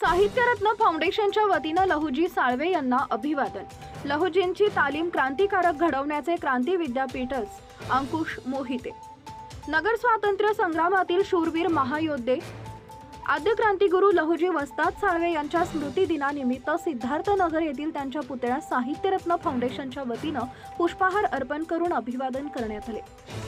साहित्यरत्न फाउंडेशनच्या वतीनं लहुजी साळवे यांना अभिवादन. लहुजींची तालीम क्रांतिकारक घडवण्याचे क्रांती विद्यापीठच अंकुश मोहिते. नगर स्वातंत्र्य संग्रामातील शूरवीर महायोद्धे आद्य क्रांतीगुरु लहुजी वस्ताद साळवे यांच्या स्मृती दिनानिमित्त सिद्धार्थनगर येथील त्यांच्या पुतळ्यास साहित्यरत्न फाउंडेशनच्या वतीनं पुष्पहार अर्पण करून अभिवादन करण्यात आले.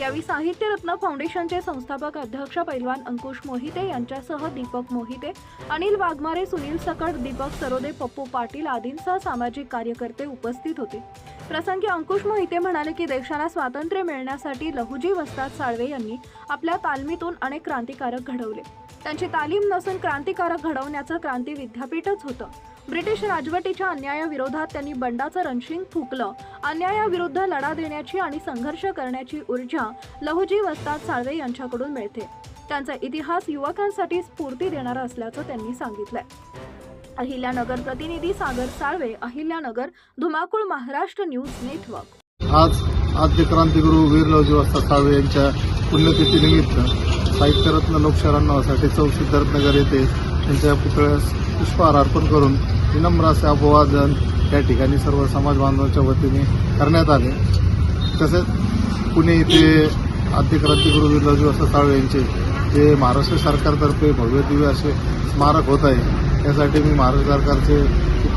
यावेळी साहित्यरत्न फाउंडेशनचे संस्थापक अध्यक्ष पैलवान अंकुश मोहिते यांच्यासह दीपक मोहिते अनिल वाघमारे सुनील सकट दीपक सरोदे पप्पू पाटील आदींसह सामाजिक कार्यकर्ते उपस्थित होते. प्रसंगी अंकुश मोहिते म्हणाले की देशाला स्वातंत्र्य मिळण्यासाठी लहुजी वस्ताद साळवे यांनी आपल्या तालमीतून अनेक क्रांतिकारक घडवले. त्यांची तालीम नसून क्रांतिकारक घडवण्याचं क्रांती विद्यापीठच होतं. ब्रिटिश राजवटीच्या अन्यायाविरोधात त्यांनी बंडाचं रणशिंग फुकलं. अन्यायाविरुद्ध लढा देण्याची आणि संघर्ष करण्याची ऊर्जा लहुजी वस्ताद साळवे यांच्याकडून मिळते. त्यांचा इतिहास युवकांसाठी स्फूर्ती देणारा असल्याचं त्यांनी सांगितलंय. अहिल्यानगर प्रतिनिधी सागर साळवे अहिल्यानगर धुमाकूळ महाराष्ट्र न्यूज नेटवर्क. आज आद्य क्रांतिगुरू वीर लवजी वस्ताद यांच्या पुण्यतिथीनिमित्त साहित्यरत्न लोकशाहीसाठी चौक सिद्धार्थनगर येथे त्यांच्या पुतळ्यास पुष्पहार अर्पण करून विनम्र असे अभिवादन या ठिकाणी सर्व समाज बांधवांच्या वतीने करण्यात आले. तसेच पुणे येथे आद्य क्रांतिगुरू वीर लवजी वस्ताद यांचे जे महाराष्ट्र सरकारतर्फे भव्य दिव्य असे स्मारक होत आहे त्यासाठी मी महाराष्ट्र सरकारचे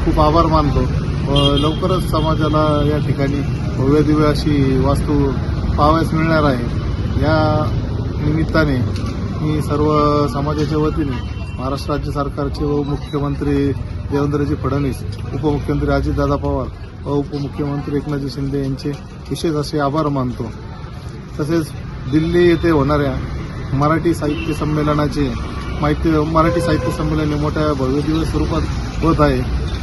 खूप आभार मानतो. लवकरच समाजाला या ठिकाणी भव्य दिव्य अशी वास्तू पाहावयास मिळणार आहे. या निमित्ताने मी सर्व समाजाच्या वतीने महाराष्ट्र राज्य सरकारचे व मुख्यमंत्री देवेंद्रजी फडणवीस उपमुख्यमंत्री अजितदादा पवार व उपमुख्यमंत्री एकनाथजी शिंदे यांचे विशेष असे आभार मानतो. तसेच दिल्ली येथे होणाऱ्या मराठी साहित्य संमेलनाचे माहिती मराठी साहित्य संमेलन हे मोठ्या भव्य दिवस स्वरूपात होत आहे.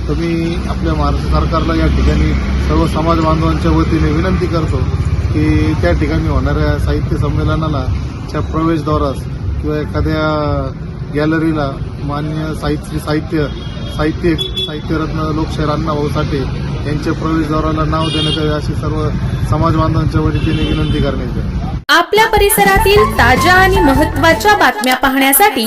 तर मी आपल्या महाराष्ट्र सरकारला या ठिकाणी सर्व समाज बांधवांच्या वतीने विनंती करतो की त्या ठिकाणी होणाऱ्या साहित्य संमेलनाला च्या प्रवेशद्वारास किंवा एखाद्या गॅलरीला मान्य साहित्य साहित्य साहित्य साहित्यरत्न लोकशाहीर अण्णाभाऊ साठे यांच्या प्रवेशद्वाराला नाव देण्यात यावे अशी सर्व समाज बांधवांच्या वतीने विनंती करण्यात आपल्या परिसरातील ताज्या आणि महत्त्वाच्या बातम्या पाहण्यासाठी